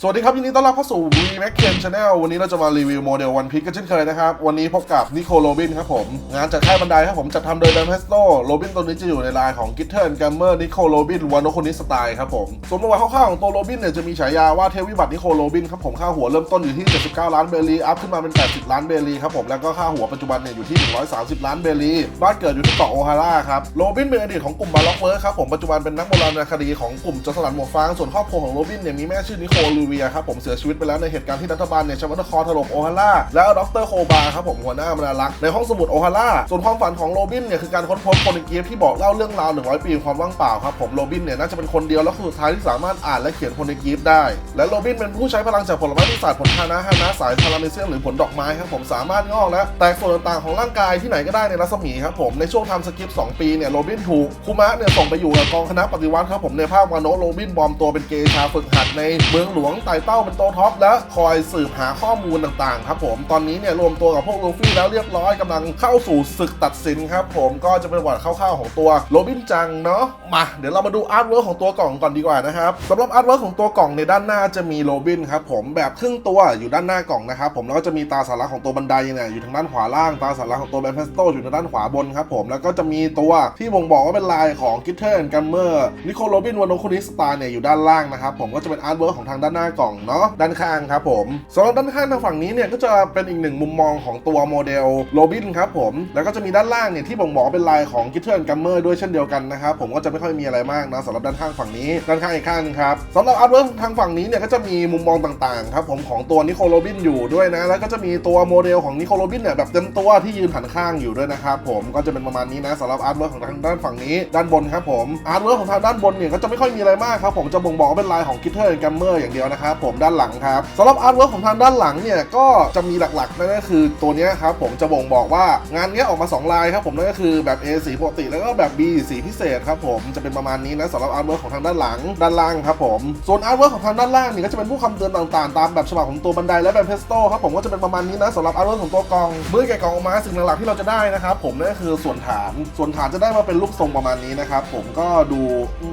สวัสดีครับยินดีต้อนรับเข้าสู่ V Mac Ken Channel วันนี้เราจะมารีวิวโมเดล One Piece กันเช่นเคยนะครับ วันนี้พบกับนิโคโรบินครับผม งานจากค่ายบันไดครับผมจัดทำโดย d a m p e s t o โรบินตัวนี้จะอยู่ในลายของ g i t t e r g a m m e r นิโคโรบินวันโนคนนี้สไตล์ครับผม ส่วนประวัติคร่าวๆของตัวโรบินเนี่ยจะมีฉายาว่าเทพวิบัตินิโคโรบินครับผมค่าหัวเริ่มต้นอยู่ที่ 79 ล้านเบลีอัพขึ้นมาเป็น 80 ล้านเบลีครับผมแล้วก็ค่าหัวปัจจุบันเนี่ยอยู่ที่ 130 ล้านเบลีบ้านเกิดอยู่ที่เกาะโอฮาร่าครับโรบินเป็นอดีตของกลุ่มบาล็อกเวิร์ครับผมปัจจุบันเป็นนักโบราณคดีของกลุ่มจรสลัดหมวกฟางส่วนครอบครัวของโรบินเนี่ยมีแม่ชื่อนิโคลเวียครับผมเสียชีวิตไปแล้วในเหตุการณ์ที่รัฐบาลเนี่ยช้วัตคอถล่มโอฮาร่าแล้วดรโคบาครับผมหัวหน้าบรรณารักษ์ในห้องสมุดโอฮาร่าส่วนความฝันของโรบินเนี่ยคือการค้นพบคนิกีฟที่บอกเล่าเรื่องราว 100 ปีความว่างเปล่าครับผมโรบินเนี่ยน่าจะเป็นคนเดียวและคนสุดท้ายที่สามารถอ่านและเขียนคนิกีฟได้ และโรบินเป็นผู้ใช้พลังจากผลไม้ที่ศาสตร์ผลทานะฮานะสายพาราเมเซียมหรือผลดอกไม้ครับผมสามารถงอกและแตกส่วนต่างๆของร่างกายที่ไหนก็ได้ในรัศมีครับผมในช่วงทำสกิป2ปีเนี่ยโรบินถูกคุมะเนี่ยส่งไปอยู่กับกองคณะปฏิวัติครับผมในภาควาโนโรบินปลอมตัวเป็นเกชาฝึกหัดในเมืองหลวงไต่เต้าเป็นโตท็อปและคอยสืบหาข้อมูลต่างๆครับผมตอนนี้เนี่ยรวมตัวกับพวกลูฟี่แล้วเรียบร้อยกำลังเข้าสู่ศึกตัดสินครับผมก็จะเป็นวัติคร่าวๆของตัวโรบินจังเนาะมาเดี๋ยวเรามาดูอาร์ตเวิร์กของตัวกล่องก่อนดีกว่านะครับสำหรับอาร์ตเวิร์กของตัวกล่องในด้านหน้าจะมีโรบินครับผมแบบครึ่งตัวอยู่ด้านหน้ากล่องนะครับผมแล้วก็จะมีตาสาระของตัวบันไดเนี่ยอยู่ทางด้านขวาล่างตาสาระของตัวแบนเพสโตอยู่ทางด้านขวาบนครับผมแล้วก็จะมีตัวที่บ่งบอกว่าเป็นลายของกิทเทอร์แอนด์กัมเมอร์นิโคลโรบินวานโนคุนิสตาเนี่ยอยู่ด้านล่างนะครับผมก็จะเป็นอาร์ตเวิร์กของทางด้านหน้ากล่องเนาะด้านข้างครับผมสำหรับด้านข้างทางฝั่งนี้เนี่ยก็จะเป็นอีกหนึ่งมุมมองของตัวโมเดลโรบินครับผมแล้วก็จะมีด้านล่างเนี่ยที่บ่งบอกเป็นลายของกิทเทอร์แอนกัมเมอร์ด้วยเช่นเดียวกันนะครับผมก็จะไม่ค่อยมีอะไรมากนะสำหรับด้านข้างฝั่งนี้ด้านข้างอีกข้างนึงครับสำหรับอาร์ตเวิร์กทางฝั่งนี้เนี่ยก็จะมีมุมมองต่างๆครับผมของตัวนิโคลโรบินอยู่ด้วยนะแล้วก็จะมีตัวโมเดลของนิโคลโรบินเนี่ยแบบเต็มตัวที่ยืนหันข้างอยู่ด้วยนะครับผมก็จะเป็นประมาณนี้นะสำหรับอาร์ตเวิร์กของทางด้านฝั่งนี้ด้านบนครับผมอาร์ตเวิร์กของทางด้านบนเนี่ยก็จะไม่ค่อยมีอะไรมากครับผมจะบ่งบอกเป็นลายของกิทเทอร์นกัมเมอร์อย่างเดียวนะครับผมด้านหลังครับสำหรับอาร์ตเวิร์กของทางด้านหลังเนี่ยก็จะมีหลักๆนั่นก็คือตัวนี้ครับผมจะบ่งบอกว่างานนี้ออกมา 2 ลายครับผมนั่นก็คือแบบ A สีปกติแล้วก็แบบ B สีพิเศษครับผมจะเป็นประมาณนี้นะสำหรับอาร์ตเวิร์กของทางด้านหลังด้านล่างครับผมส่วนอาร์ตเวิร์กของทางด้านล่างเนี่ยก็จะเป็นผู้คำเตือนต่างๆ ตามแบบฉบับของตัวบันไดและแบบเพสโต้ครับผมก็จะเป็นประมาณนี้นะสำหรับอาร์ตเวิร์กของตัวกองเมื่อแกะกล่องออกมาสิ่งหลักๆที่เราจะได้นะครับผมนั่นก็คือส่วนฐานส่วนฐานจะได้มาเป็นรูปทรงประมาณนี้นะครับผมก็ดู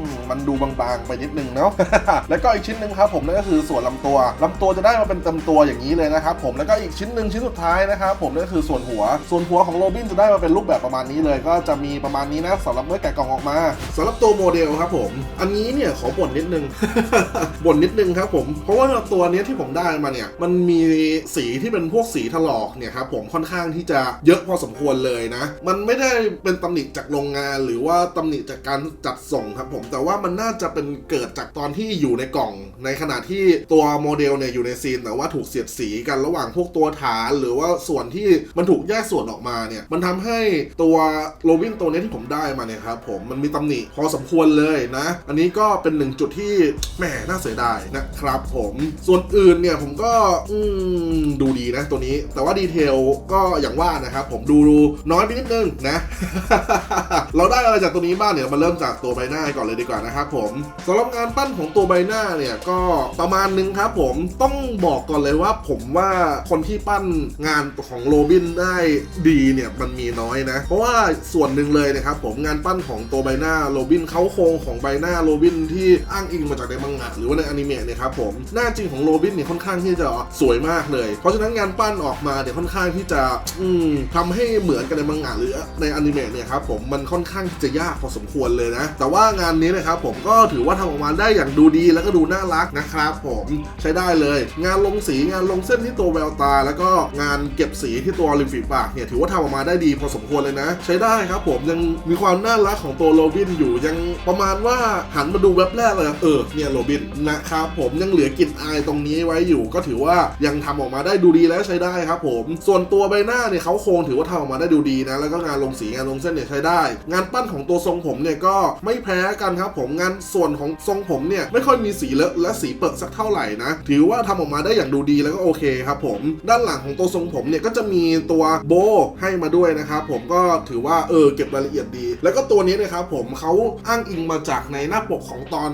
มมันดูบางๆไปนิดนึงเนาะแล้วก็อีกชิ้นหนึ่งครับผมนั่นก็คือส่วนลำตัวลำตัวจะได้มาเป็นเต็มตัวอย่างนี้เลยนะครับผมแล้วก็อีกชิ้นหนึ่งชิ้นสุดท้ายนะครับผมนั่นคือส่วนหัว ส่วนหัวของโรบินจะได้มาเป็นรูปแบบประมาณนี้เลย ก็จะมีประมาณนี้นะสำหรับเมื่อแกะกล่องออกมาสำหรับตัวโมเดลครับผมอันนี้เนี่ยขอบ่นนิดนึงบ่นนิดนึงครับผมเพราะว่าตัวนี้ที่ผมได้มาเนี่ยมันมีสีที่เป็นพวกสีถลอกเนี่ยครับผมค่อนข้างที่จะเยอะพอสมควรเลยนะ มันไม่ได้เป็นตำหนิจากโรงงาน หรือว่าตำหนิจากการจัดส่งครับผมแต่ว่ามันน่าจะเป็นเกิดจากตอนที่อยู่ในกล่องในขณะที่ตัวโมเดลเนี่ยอยู่ในซีนแต่ว่าถูกเสียดสีกันระหว่างพวกตัวฐาน หรือว่าส่วนที่มันถูกแยกส่วนออกมาเนี่ยมันทำให้ตัวโรบินตัวนี้ที่ผมได้มาเนี่ยครับผมมันมีตำหนิพอสมควรเลยนะ อันนี้ก็เป็นหนึ่งจุดที่แหมน่าเสียดายนะครับผมส่วนอื่นเนี่ยผมก็อืดูดีนะตัวนี้ แต่ว่าดีเทลก็อย่างว่านะครับผมดูน้อยไปนิดนึงนะ เราได้อะไรจากตัวนี้บ้างเนี่ยมาเริ่มจากตัวใบหน้าก่อนเลยดีกว่านะครับผมสำหรับงานปั้นของตัวใบหน้าเนี่ยก็ประมาณนึงครับผมต้องบอกก่อนเลยว่าผมว่าคนที่ปั้นงานของโรบินได้ดีเนี่ยมันมีน้อยนะ เพราะว่าส่วนหนึ่งเลยนะครับผมงานปั้นของตัวใบหน้าโรบินเขาโครงของใบหน้าโรบินที่อ้างอิงมาจากในมังงะหรือว่าในอนิเมะเนี่ยครับผมหน้าจริงของโรบินเนี่ยค่อนข้างที่จะสวยมากเลย เพราะฉะนั้นงานปั้นออกมาเนี่ยค่อนข้างที่จะอืมทำให้เหมือนกันในมังงะหรือในอนิเมะเนี่ยครับผมมันค่อนข้างจะยากพอสมควรเลยนะ แต่ว่างานนี้นะครับผมก็ถือว่าทำออกมาได้อย่างดูดีแล้วก็ดูน่ารักนะครับผมใช้ได้เลย งานลงสีงานลงเส้นที่ตัวแววตา แล้วก็งานเก็บสีที่ตัวริมฝีปากเนี่ยถือว่าทำออกมาได้ดีพอสมควรเลยนะ ใช้ได้ครับผมยังมีความน่ารักของตัวโรบินอยู่ยังประมาณว่าหันมาดูแว็บแรกเลยเออเนี่ยโรบินนะครับผมยังเหลือกลิ่นอายตรงนี้ไว้อยู่ ก็ถือว่ายังทำออกมาได้ดูดีและใช้ได้ครับผม ส่วนตัวใบหน้าเนี่ยเขาโครงถือว่าทำออกมาได้ดูดีนะ แล้วก็งานลงสีงานลงเส้นเนี่ยใช้ได้ งานปั้นของตัวทรงผมเนี่ยก็ไม่แพ้กันครับผมงานส่วนของทรงผมเนี่ยไม่ค่อยมีสีเลอะและสีเปิดสักเท่าไหร่นะ ถือว่าทำออกมาได้อย่างดูดีแล้วก็โอเคครับผม ด้านหลังของตัวทรงผมเนี่ยก็จะมีตัวโบให้มาด้วยนะครับผมก็ถือว่าเออเก็บรายละเอียดดี แล้วก็ตัวนี้นะครับผมเขาอ้างอิงมาจากในหน้าปกของตอน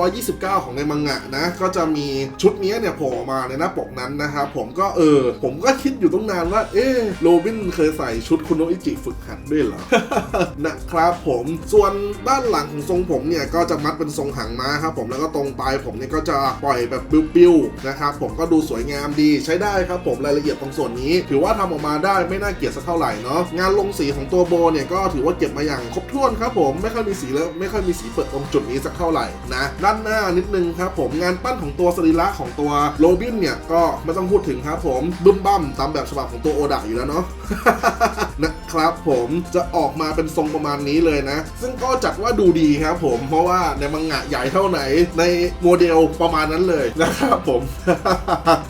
929 ของในมังงะนะ ก็จะมีชุดนี้เนี่ยโผล่ออกมาในหน้าปกนั้นนะครับผมก็เออ ผมก็คิดอยู่ตั้งนานว่า เอ๊โรบินเคยใส่ชุดคุณโนอิจิฝึกหัดด้วยเหรอ นะครับผมส่วนด้านหลังของทรงผมเนี่ยก็จะมัดเป็นทรงหางม้าครับผมแล้วก็ตรงปลายผมเนี่ยก็จะปล่อยแบบบิ้วๆนะครับผมก็ดูสวยงามดีใช้ได้ครับผมรายละเอียดตรงส่วนนี้ ถือว่าทำออกมาได้ไม่น่าเกลียดสักเท่าไหร่เนาะงานลงสีของตัวโบเนี่ยก็ถือว่าเก็บมาอย่างครบถ้วนครับผมไม่ค่อยมีสีแล้วไม่ค่อยมีสีเปิดตรงจุดนี้สักเท่าไหร่นะด้านหน้านิดนึงครับผมงานปั้นของตัวสรีระของตัวโรบินเนี่ยก็ไม่ต้องพูดถึงครับผมบึ้มบั้มตามแบบฉบับของตัวโอดะอยู่แล้วเนาะนะครับผมจะออกมาเป็นทรงประมาณนี้เลยนะ ซึ่งก็จัดว่าดูดีครับผมเพราะว่าในมังงะใหญ่เท่าไหนในโมเดลประมาณนั้นเลยนะครับผม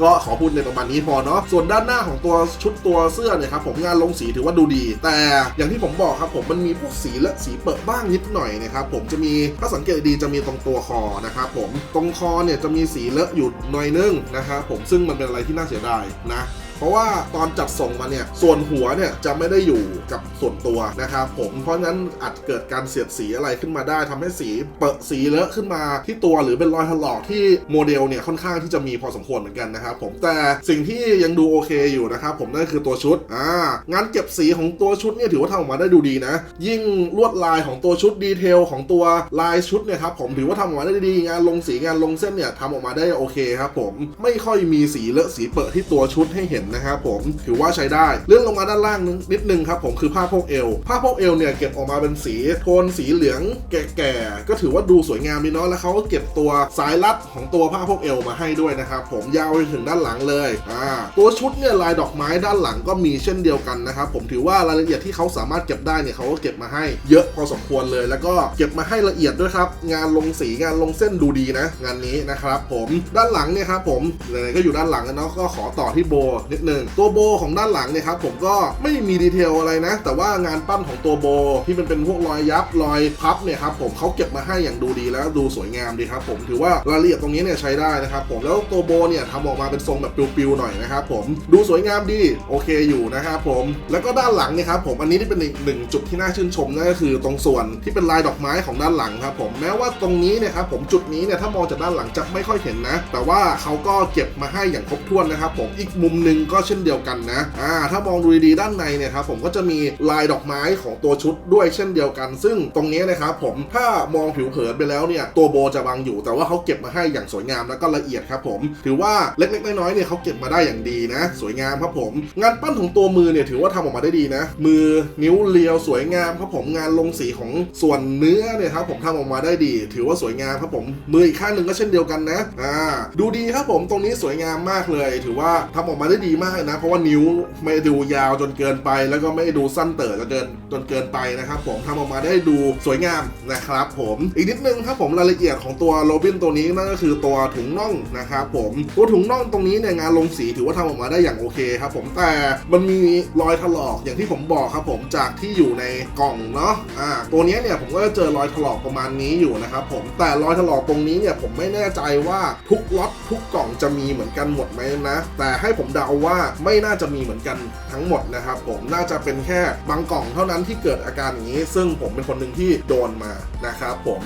ก็ขอพูดในประมาณนี้พอเนาะส่วนด้านหน้าของตัวชุดตัวเสื้อเนี่ยครับผมงานลงสีถือว่าดูดี แต่อย่างที่ผมบอกครับผมมันมีพวกสีและสีเปิดบ้างนิดหน่อยนะครับผมจะมีถ้าสังเกตดีจะมีตรงตัวคอนะครับผมตรงคอเนี่ยจะมีสีเลอะอยู่หน่อยนึงนะครับผมซึ่งมันเป็นอะไรที่น่าเสียดายนะ เพราะว่าตอนจัดส่งมาเนี่ยส่วนหัวเนี่ยจะไม่ได้อยู่กับส่วนตัวนะครับผมเพราะงั้นอาจเกิดการเสียดสีอะไรขึ้นมาได้ทำให้สีเปิดสีเลอะขึ้นมาที่ตัวหรือเป็นรอยถลอกที่โมเดลเนี่ยค่อนข้างที่จะมีพอสมควรเหมือนกันนะครับผมแต่สิ่งที่ยังดูโอเคอยู่นะครับผมนั่นคือตัวชุดอ่างานเก็บสีของตัวชุดเนี่ยถือว่าทำออกมาได้ดูดีนะ ยิ่งลวดลายของตัวชุดดีเทลของตัวลายชุดเนี่ยครับผมถือว่าทำออกมาได้ดีงานลงสีงานลงเส้นเนี่ยทำออกมาได้โอเคครับผมไม่ค่อยมีสีเลอะสีเปิดที่ตัวชุดให้เห็นนะครับผมถือว่าใช้ได้เลื่อนลงมาด้านล่างนิดนึงครับผมคือผ้าโพกเอวผ้าโพกเอวเนี่ยเก็บออกมาเป็นสีโทนสีเหลืองแก่ๆก็ถือว่าดูสวยงามดีเนาะแล้วเขาก็เก็บตัวสายรัดของตัวผ้าโพกเอวมาให้ด้วยนะครับผมยาวไปถึงด้านหลังเลยอ่าตัวชุดเนี่ยลายดอกไม้ด้านหลังก็มีเช่นเดียวกันนะครับผมถือว่ารายละเอียดที่เขาสามารถเก็บได้เนี่ยเขาก็เก็บมาให้เยอะพอสมควรเลย แล้วก็เก็บมาให้ละเอียดด้วยครับ งานลงสีงานลงเส้นดูดีนะ งานนี้นะครับผมด้านหลังเนี่ยครับผมไหนๆก็อยู่ด้านหลังแล้วเนาะก็ขอต่อที่โบนิดนึงตัวโบของด้านหลังเนี่ยครับผมก็ไม่มีดีเทลอะไรนะ แต่ว่างานปั้นของตัวโบที่มันเป็นพวกรอยยับรอยพับเนี่ยครับผมเขาเก็บมาให้อย่างดูดีแล้วดูสวยงามดีครับผมถือว่ารายละเอียดตรงนี้เนี่ยใช้ได้นะครับผมแล้วตัวโบเนี่ยทำออกมาเป็นทรงแบบปิวๆหน่อยนะครับผมดูสวยงามดีโอเคอยู่นะครับผมแล้วก็ด้านหลังเนี่ยครับผมอันนี้ที่เป็นอีกหนึ่งจุดที่น่าชื่นชมนั่นก็คือตรงส่วนที่เป็นลายดอกไม้ของด้านหลังครับผมแม้ว่าตรงนี้เนี่ยครับผมจุดนี้เนี่ยถ้ามองจากด้านหลังจะไม่ค่อยเห็นนะ แต่ว่าเขาก็เก็บมาให้อย่างครบถ้วนนะครับผมอีกมุมหนึ่งก็เช่นเดียวกันนะอ่าถ้ามองดูดีๆด้านในเนี่ยครับผมก็จะมีลายดอกไม้ของตัวชุดด้วยเช่นเดียวกัน ซึ่งตรงนี้นะครับผมถ้ามองผิวเผินไปแล้วเนี่ยตัวโบจะบังอยู่ แต่ว่าเขาเก็บมาให้อย่างสวยงามแล้วก็ละเอียดครับผมถือว่าเล็กๆน้อยๆเนี่ยเขาเก็บมาได้อย่างดีนะ สวยงามครับผม งานปั้นของตัวมือเนี่ยถือว่าทำออกมาได้ดีนะ มือนิ้วเรียวสวยงามครับผมงานลงสีของส่วนเนื้อเนี่ยครับผมทำออกมาได้ดี ถือว่าสวยงามครับผมมืออีกข้างหนึ่งก็เช่นเดียวกันนะอ่าดูดีครับผมตรงนี้สวยงามมากเลย ถือว่าทำออกมาได้ดีมากนะ เพราะว่านิ้วไม่ดูยาวจนเกินไป แล้วก็ไม่ดูสั้นเต๋อจนเกินจนเกินไปนะครับ ผมทำออกมาได้ดูสวยงามนะครับผมอีกนิดนึงครับผมรายละเอียดของตัวโรบินตัวนี้นั่นก็คือตัวถุงน่องนะครับผมตัวถุงน่องตรงนี้เนี่ยงานลงสีถือว่าทำออกมาได้อย่างโอเคครับผมแต่มันมีรอยถลอกอย่างที่ผมบอกครับผมจากที่อยู่ในกล่องเนาะอ่าตัวนี้เนี่ยผมก็จะเจอรอยถลอกประมาณนี้อยู่นะครับผมแต่รอยถลอกตรงนี้เนี่ยผมไม่แน่ใจว่าทุกล็อตทุกกล่องจะมีเหมือนกันหมดไหมนะ แต่ให้ผมเดาว่าไม่น่าจะมีเหมือนกันทั้งหมดนะครับผมน่าจะเป็นแค่บางกล่องเท่านั้นที่เกิดอาการอย่างนี้ ซึ่งผมเป็นคนหนึ่งที่โดนมานะครับผม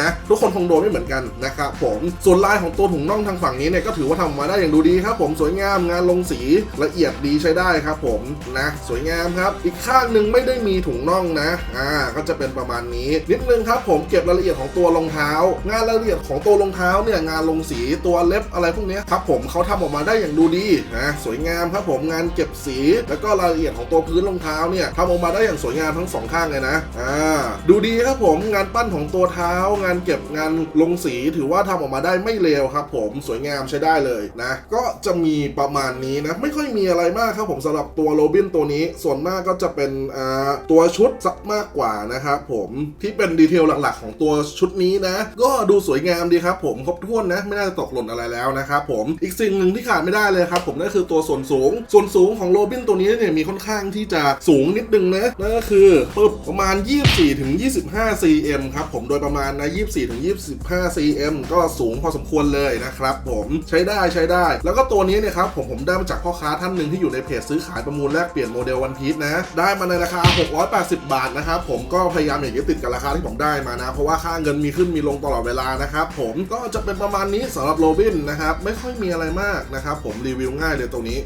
นะทุกคนคงโดนไม่เหมือนกันนะครับผมส่วนลายของตัวถุงน่องทางฝั่งนี้เนี่ยก็ถือว่าทำออกมาได้อย่างดูดีครับ ผมสวยงามงานลงสีละเอียดดีใช้ได้ครับ ผมนะสวยงามครับ อีกข้างหนึ่งไม่ได้มีถุงน่องนะอ่าก็จะเป็นประมาณนี้นิดนึงครับผมเก็บรายละเอียดของตัวรองเท้า งานรายละเอียดของตัวรองเท้าเนี่ยงานลงสีตัวเล็บอะไรพวกนี้ครับผมเขาทำออกมาได้อย่างดูดีนะสวยงามครับผมงานเก็บสี แล้วก็รายละเอียดของตัวพื้นรองเท้าเนี่ยทำออกมาได้อย่างสวยงามทั้งสองข้างเลยนะอ่าดูดีครับผมงานปั้นของตัวเท้า งานเก็บงานลงสีถือว่าทำออกมาได้ไม่เลวครับ ผมสวยงามใช้ได้เลยนะก็จะมีประมาณนี้นะไม่ค่อยมีอะไรมากครับผมสำหรับตัวโรบินตัวนี้ ส่วนมากก็จะเป็นอ่าตัวชุดสักมากกว่านะครับผมที่เป็นดีเทลหลักๆ ของตัวชุดนี้นะ ก็ดูสวยงามดีครับผมครบถ้วนนะไม่น่าจะตกหล่นอะไรแล้วนะครับผมอีกสิ่งหนึ่งที่ขาดไม่ได้เลยครับผมนั่นคือตัวส่วนสูง ส่วนสูงของโรบินตัวนี้เนี่ยมีค่อนข้างที่จะสูงนิดนึงนะนั่นก็คือปึ๊บประมาณ 24ถึง25 cm ครับผมโดยประมาณนะ24ถึง25 cm ก็สูงพอสมควรเลยนะครับผมใช้ได้ใช้ได้ แล้วก็ตัวนี้เนี่ยครับผมผมได้มาจากพ่อค้าท่านหนึ่งที่อยู่ในเพจซื้อขายประมูลแลกเปลี่ยนโมเดลวันพีชนะ ได้มาในราคา 680 บาทนะครับผมก็พยายามอย่ายึดติดกับราคาที่ผมได้มานะ เพราะว่าค่าเงินมีขึ้นมีลงตลอดเวลานะครับผมก็จะเป็นประมาณนี้สำหรับโรบินนะครับไม่ค่อยมีอะไรมากนะครับผมรีวิวง่ายเลยตัวนี้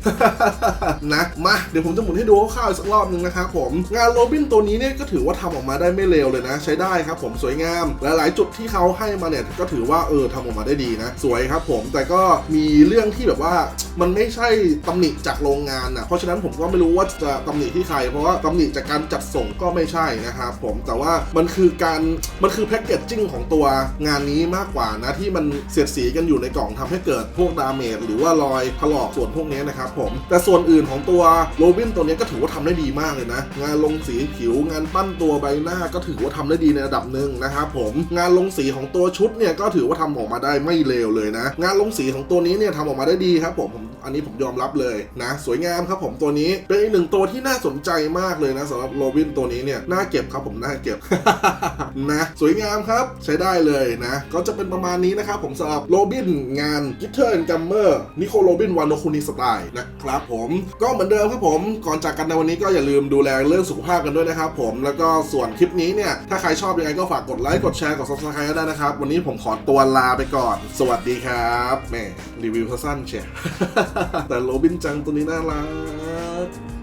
นะ มาเดี๋ยวผมจะหมุนให้ดูคร่าวๆอีกสักรอบหนึงนะครับผมงานโรบินตัวนี้เนี่ยก็ถือว่าทำออกมาได้ไม่เลวเลยนะ ใช้ได้ครับผมสวยงาม หลายๆ จุดที่เขาให้มาเนี่ยก็ถือว่าเออทำออกมาได้ดีนะ สวยครับผมแต่ก็มีเรื่องที่แบบว่ามันไม่ใช่ตำหนิจากโรงงานนะเพราะฉะนั้นผมก็ไม่รู้ว่าจะตำหนิที่ใคร เพราะว่าตำหนิจากการจัดส่งก็ไม่ใช่นะครับผมแต่ว่ามันคือการมันคือแพ็กเกจจิ้งของตัวงานนี้มากกว่านะที่มันเสียดสีกันอยู่ในกล่องทำให้เกิดพวกดาเมจหรือว่ารอยถลอกส่วนพวกนี้นะครับผม แต่ส่วนอื่นของตัวโรบินตัวนี้ก็ถือว่าทำได้ดีมากเลยนะ งานลงสีผิว งานปั้นตัวใบหน้าก็ถือว่าทำได้ดีในระดับหนึ่งนะครับผม งานลงสีของตัวชุดเนี่ยก็ถือว่าทำออกมาได้ไม่เลวเลยนะ งานลงสีของตัวนี้เนี่ยทำออกมาได้ดีครับผมผมอันนี้ผมยอมรับเลยนะ สวยงามครับผมตัวนี้เป็นอีกหนึ่งตัวที่น่าสนใจมากเลยนะสำหรับโรบินตัวนี้เนี่ยน่าเก็บครับผมน่าเก็บนะสวยงามครับใช้ได้เลยนะ ก็จะเป็นประมาณนี้นะครับผมสำหรับโรบินงานกิทเทอร์กัมเมอร์นิโคโรบินวานโนคุนิสไตล์นะครับผมก็เหมือนเดิมครับผมก่อนจากกันในวันนี้ก็อย่าลืมดูแลเรื่องสุขภาพกันด้วยนะครับผมแล้วก็ส่วนคลิปนี้เนี่ยถ้าใครชอบยังไงก็ฝากกดไลค์กดแชร์กดซับสไครต์ก็ได้นะครับ วันนี้ผมขอตัวลาไปก่อน สวัสดีครับแหม่รีวิวสั้นเชียแต่โรบินจังตัวนี้น่ารัก